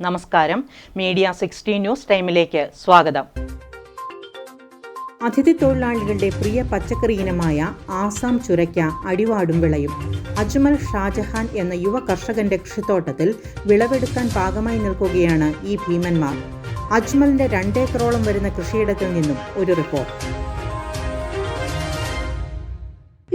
നമസ്കാരം. Media sixty news ടൈമിലേക്ക് സ്വാഗതം. അതിഥി തൊഴിലാളികളുടെ പ്രിയ പച്ചക്കറി ഇനമായ ആസാം ചുരയ്ക്ക അടിവാടും വിളയും. അജ്മൽ ഷാജഹാൻ എന്ന യുവ കർഷകന്റെ കൃഷിത്തോട്ടത്തിൽ വിളവെടുക്കാൻ പാകമായി നിൽക്കുകയാണ് ഈ ഭീമന്മാർ. അജ്മലിന്റെ രണ്ടേക്കറോളം വരുന്ന കൃഷിയിടത്തിൽ നിന്നും ഒരു റിപ്പോർട്ട്.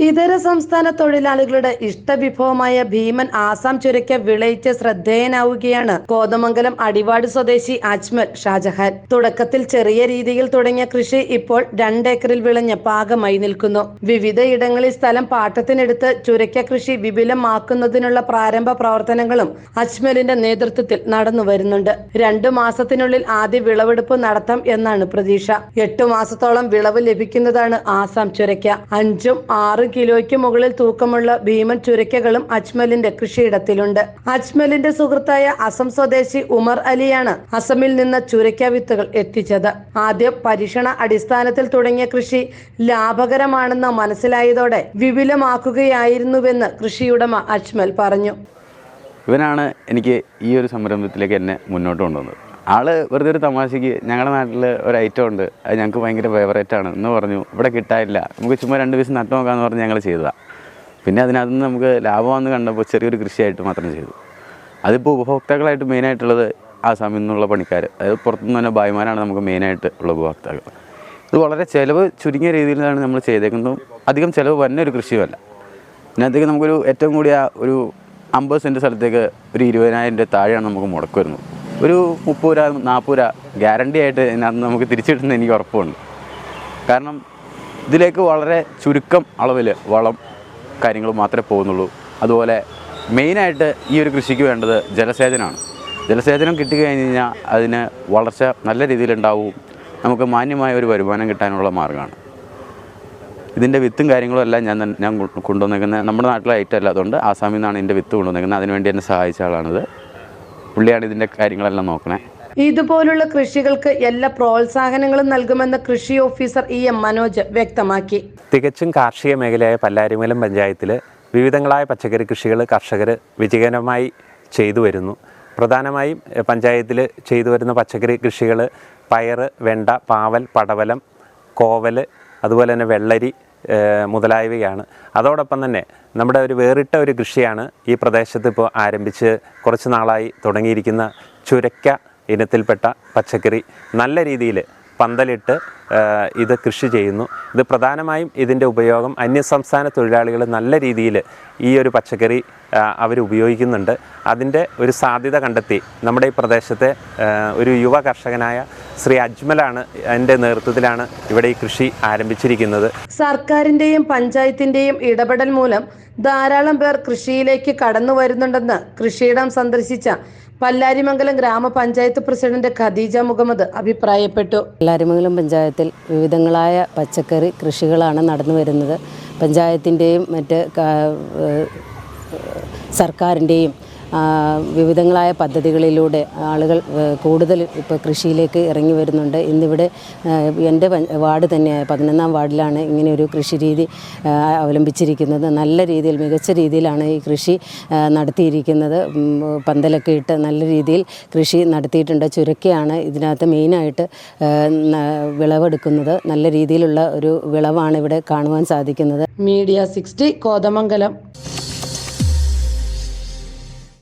ഇതര സംസ്ഥാന തൊഴിലാളികളുടെ ഇഷ്ടവിഭവമായ ഭീമൻ ആസാം ചുരയ്ക്ക് വിളയിച്ച് ശ്രദ്ധേയനാവുകയാണ് കോതമംഗലം അടിവാട് സ്വദേശി അജ്മൽ ഷാജഹാൻ. തുടക്കത്തിൽ ചെറിയ രീതിയിൽ തുടങ്ങിയ കൃഷി ഇപ്പോൾ രണ്ടേക്കറിൽ വിളഞ്ഞ് പാകമായി നിൽക്കുന്നു. വിവിധ ഇടങ്ങളിൽ സ്ഥലം പാട്ടത്തിനെടുത്ത് ചുരയ്ക്ക കൃഷി വിപുലമാക്കുന്നതിനുള്ള പ്രാരംഭ പ്രവർത്തനങ്ങളും അജ്മലിന്റെ നേതൃത്വത്തിൽ നടന്നു വരുന്നുണ്ട്. രണ്ടു മാസത്തിനുള്ളിൽ ആദ്യ വിളവെടുപ്പ് നടത്താം എന്നാണ് പ്രതീക്ഷ. എട്ടു മാസത്തോളം വിളവ് ലഭിക്കുന്നതാണ് ആസാം ചുരയ്ക്ക. അഞ്ചും ആറ് കിലോയ്ക്ക് മുകളിൽ തൂക്കമുള്ള ഭീമൻ ചുരക്കകളും അജ്മലിന്റെ കൃഷിയിടത്തിലുണ്ട്. അജ്മലിന്റെ സുഹൃത്തായ അസം സ്വദേശി ഉമർ അലിയാണ് അസമിൽ നിന്ന് ചുരക്ക വിത്തുകൾ എത്തിച്ചത്. ആദ്യം പരീക്ഷണ അടിസ്ഥാനത്തിൽ തുടങ്ങിയ കൃഷി ലാഭകരമാണെന്ന് മനസ്സിലായതോടെ വിപുലമാക്കുകയായിരുന്നുവെന്ന് കൃഷിയുടമ അജ്മൽ പറഞ്ഞു. ഇവനാണ് എനിക്ക് ഈ ഒരു സംരംഭത്തിലേക്ക് എന്നെ മുന്നോട്ട് കൊണ്ടുവന്നത്. ആൾ വെറുതെ ഒരു തമാശയ്ക്ക് ഞങ്ങളുടെ നാട്ടിൽ ഒരു ഐറ്റം ഉണ്ട്. അത് ഞങ്ങൾക്ക് ഭയങ്കര ഫേവറേറ്റ് ആണ്. എന്ന് പറഞ്ഞു ഇവിടെ കിട്ടാനില്ല. നമുക്ക് ചുമ്മാ രണ്ട് പീസ് നട്ടു നോക്കാമെന്ന് പറഞ്ഞ് ഞങ്ങൾ ചെയ്തതാണ് പിന്നെ അതിനകത്ത് നിന്ന് നമുക്ക് ലാഭമാണെന്ന് കണ്ടപ്പോൾ ചെറിയൊരു കൃഷിയായിട്ട് മാത്രം ചെയ്തു. അതിപ്പോൾ ഉപഭോക്താക്കളായിട്ട് മെയിനായിട്ടുള്ളത് ആസാമിൽ നിന്നുള്ള പണിക്കാർ അതായത് പുറത്തുനിന്ന് തന്നെ ഭായിമാരാണ് നമുക്ക് മെയിനായിട്ട് ഉള്ള ഉപഭോക്താക്കൾ ഇത് വളരെ ചിലവ് ചുരുങ്ങിയ രീതിയിലാണ് നമ്മൾ ചെയ്തേക്കുന്നത്. അധികം ചിലവ് വരുന്ന ഒരു കൃഷിയുമല്ല. ഇതിനകത്തേക്ക് നമുക്കൊരു ഏറ്റവും കൂടിയ ഒരു അമ്പത് സെന്റ് സ്ഥലത്തേക്ക് ഒരു ഇരുപതിനായിരം രൂപ താഴെയാണ് നമുക്ക് മുടക്ക് വരുന്നത്. ഒരു മുപ്പത് രൂപ നാൽപ്പത് രൂപ ഗ്യാരണ്ടി ആയിട്ട് ഇതിനകത്ത് നമുക്ക് തിരിച്ചു കിട്ടുന്ന എനിക്ക് ഉറപ്പുണ്ട്. കാരണം ഇതിലേക്ക് വളരെ ചുരുക്കം അളവിൽ വളം കാര്യങ്ങൾ മാത്രമേ പോകുന്നുള്ളൂ. അതുപോലെ മെയിനായിട്ട് ഈ ഒരു കൃഷിക്ക് വേണ്ടത് ജലസേചനമാണ്. ജലസേചനം കിട്ടിക്കഴിഞ്ഞ് കഴിഞ്ഞാൽ അതിന് വളർച്ച നല്ല രീതിയിലുണ്ടാവും നമുക്ക് മാന്യമായ ഒരു വരുമാനം കിട്ടാനുള്ള മാർഗമാണ് ഇതിന്റെ വിത്തും കാര്യങ്ങളും എല്ലാം ഞാൻ ഞാൻ കൊണ്ടുവന്നേക്കുന്നത് നമ്മുടെ നാട്ടിലെ ഐറ്റം അല്ല അതുകൊണ്ട് ആസാമിൽ നിന്നാണ് ഇതിന്റെ വിത്ത് കൊണ്ടുവന്നേക്കുന്നത്. അതിനുവേണ്ടി എന്നെ സഹായിച്ച ആളാണിത്. പുള്ളിയാണ് ഇതിന്റെ കാര്യങ്ങളെല്ലാം നോക്കണേ. ഇതുപോലുള്ള കൃഷികൾക്ക് എല്ലാ പ്രോത്സാഹനങ്ങളും നൽകുമെന്ന് കൃഷി ഓഫീസർ ഇ എം മനോജ് വ്യക്തമാക്കി. തികച്ചും കാർഷിക മേഖലയായ പല്ലാരിമലം പഞ്ചായത്തിൽ വിവിധങ്ങളായ പച്ചക്കറി കൃഷികൾ കർഷകർ വിജയകരമായി ചെയ്തു വരുന്നു. പ്രധാനമായും പഞ്ചായത്തിൽ ചെയ്തു വരുന്ന പച്ചക്കറി കൃഷികൾ പയർ വെണ്ട പാവൽ പടവലം കോവൽ അതുപോലെ തന്നെ വെള്ളരി മുതലായവയാണ്. അതോടൊപ്പം തന്നെ നമ്മുടെ ഒരു വേറിട്ട ഒരു കൃഷിയാണ് ഈ പ്രദേശത്ത് ഇപ്പോൾ ആരംഭിച്ച് കുറച്ച് നാളായി തുടങ്ങിയിരിക്കുന്ന ചുരക്ക ഇനത്തിൽപ്പെട്ട പച്ചക്കറി. നല്ല രീതിയിൽ പന്തലിട്ട് ഇത് കൃഷി ചെയ്യുന്നു. ഇത് പ്രധാനമായും ഇതിന്റെ ഉപയോഗം അന്യസംസ്ഥാന തൊഴിലാളികൾ നല്ല രീതിയിൽ ഈ ഒരു പച്ചക്കറി അവർ ഉപയോഗിക്കുന്നുണ്ട്. അതിന്റെ ഒരു സാധ്യത കണ്ടെത്തി നമ്മുടെ ഈ പ്രദേശത്തെ ഒരു യുവ കർഷകനായ ശ്രീ അജ്മലാണ് എന്റെ നേതൃത്വത്തിലാണ് ഇവിടെ ഈ കൃഷി ആരംഭിച്ചിരിക്കുന്നത്. സർക്കാരിന്റെയും പഞ്ചായത്തിന്റെയും ഇടപെടൽ മൂലം ധാരാളം പേർ കൃഷിയിലേക്ക് കടന്നു വരുന്നുണ്ടെന്ന് കൃഷിയിടം സന്ദർശിച്ച പല്ലാരിമംഗലം ഗ്രാമപഞ്ചായത്ത് പ്രസിഡന്റ് ഖദീജ മുഹമ്മദ് അഭിപ്രായപ്പെട്ടു. എല്ലാരിമംഗലം പഞ്ചായത്തിൽ വിവിധങ്ങളായ പച്ചക്കറി കൃഷികളാണ് നടന്നു വരുന്നത്. പഞ്ചായത്തിന്റെയും മറ്റ് സർക്കാരിന്റെയും വിവിധങ്ങളായ പദ്ധതികളിലൂടെ ആളുകൾ കൂടുതൽ ഇപ്പോൾ കൃഷിയിലേക്ക് ഇറങ്ങി വരുന്നുണ്ട്. ഇന്നിവിടെ എന്റെ വാർഡ് തന്നെയായ പതിനൊന്നാം വാർഡിലാണ് ഇങ്ങനെ ഒരു കൃഷി രീതി അവലംബിച്ചിരിക്കുന്നത്. നല്ല രീതിയിൽ മികച്ച രീതിയിലാണ് ഈ കൃഷി നടത്തിയിരിക്കുന്നത്. പന്തലൊക്കെ ഇട്ട് നല്ല രീതിയിൽ കൃഷി നടത്തിയിട്ടുണ്ട്. ചുരക്കയാണ് ഇതിനകത്ത് മെയിനായിട്ട് വിളവെടുക്കുന്നത്. നല്ല രീതിയിലുള്ള ഒരു വിളവാണ് ഇവിടെ കാണുവാൻ സാധിക്കുന്നത്. Media sixty Kothamangalam.